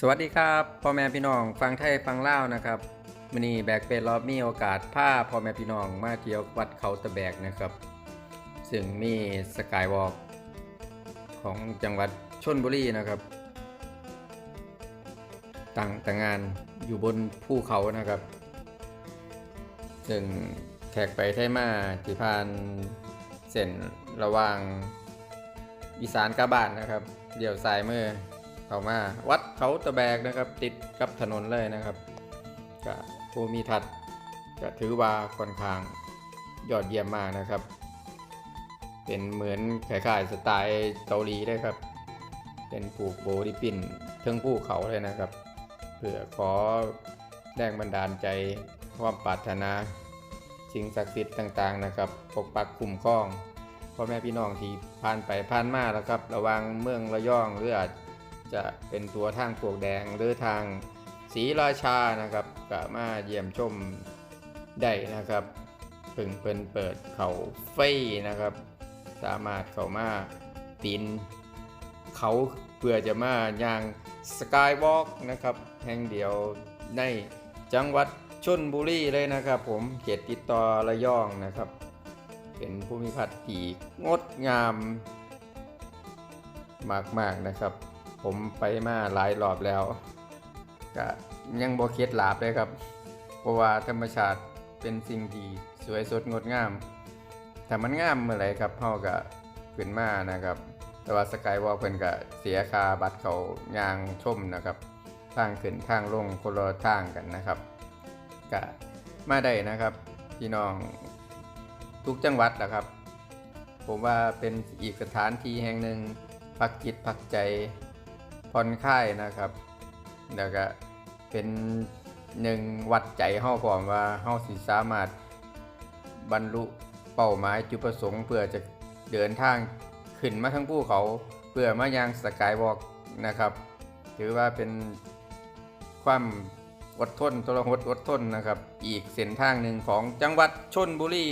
สวัสดีครับพ่อแม่พี่น้องฟังไทยฟังเล่านะครับมินีแบกเป็นรอบมีโอกาสพาพ่อแม่พี่น้องมาเที่ยววัดเขาตะแบกนะครับ ซึ่งมีสกายวอล์กของจังหวัดชนบุรีนะครับตั้งต่างงานอยู่บนภูเขานะครับ ซึ่งแขกไปไทยมาที่ผ่านเส้นระหว่างอีสานกับบ้านนะครับ เดี่ยวซ้ายมือ เข้ามาวัดเขาตะแบกนะครับ ติดกับถนนเลยนะครับก็ภูมิทัศน์ก็ถือว่าค่อนข้างยอดเยี่ยมมากนะครับ เป็นเหมือนคล้ายๆสไตล์เกาหลีเลยครับ เป็นผูกโบดิปินเทิงภูเขาเลยนะครับเพื่อขอแรงบันดาลใจความปรารถนาสิ่งศักดิ์สิทธิ์ต่างๆนะครับปกปักคุ้มครองพ่อแม่พี่น้องที่ผ่านไปผ่านมาแล้วครับ ระวังเมืองระยองหรืออาจ จะเป็นตัวทางปวกแดงหรือทางศรีราชานะครับก็มาเยี่ยมชมได้นะครับเพิ่งเปินเปิดเขาไฟนะครับ สามารถเขามาปีนเขาเพื่อจะมาย่างสกายวอล์กนะครับ แห่งเดียวในจังหวัดชนบุรีเลยนะครับ ผมเขตติดต่อระยองนะครับ เป็นภูมิทัศน์ที่งดงามมากๆนะครับ ผมไปมาหลายรอบแล้วก็ยังบ่เคล็ดลาบเลยครับ เพราะว่าธรรมชาติเป็นสิ่งที่สวยสดงดงาม ถ้ามันงามเมื่อไหรครับเฮาก็ขึ้นมานะครับ แต่ว่าสกายวอล์กเพิ่นก็เสียค่าบัตรเขายางชมนะครับ ทางขึ้นทางลงคนละทางกันนะครับก็มาได้นะครับพี่น้องทุกจังหวัดแหละครับ ผมว่าเป็นอีกสถานที่แห่งหนึ่งพักจิตพักใจ ผ่อนคลายนะครับแล้วก็เป็นหนึ่งวัดใจเฮาพร้อมว่าเฮาสิสามารถบรรลุเป้าหมายจุดประสงค์ เพื่อจะเดินทางขึ้นมาทั้งภูเขาเพื่อมายังสกายวอล์กนะครับ ถือว่าเป็นความอดทนทรหดอดทนนะครับ อีกเส้นทางหนึ่งของจังหวัดชนบุรี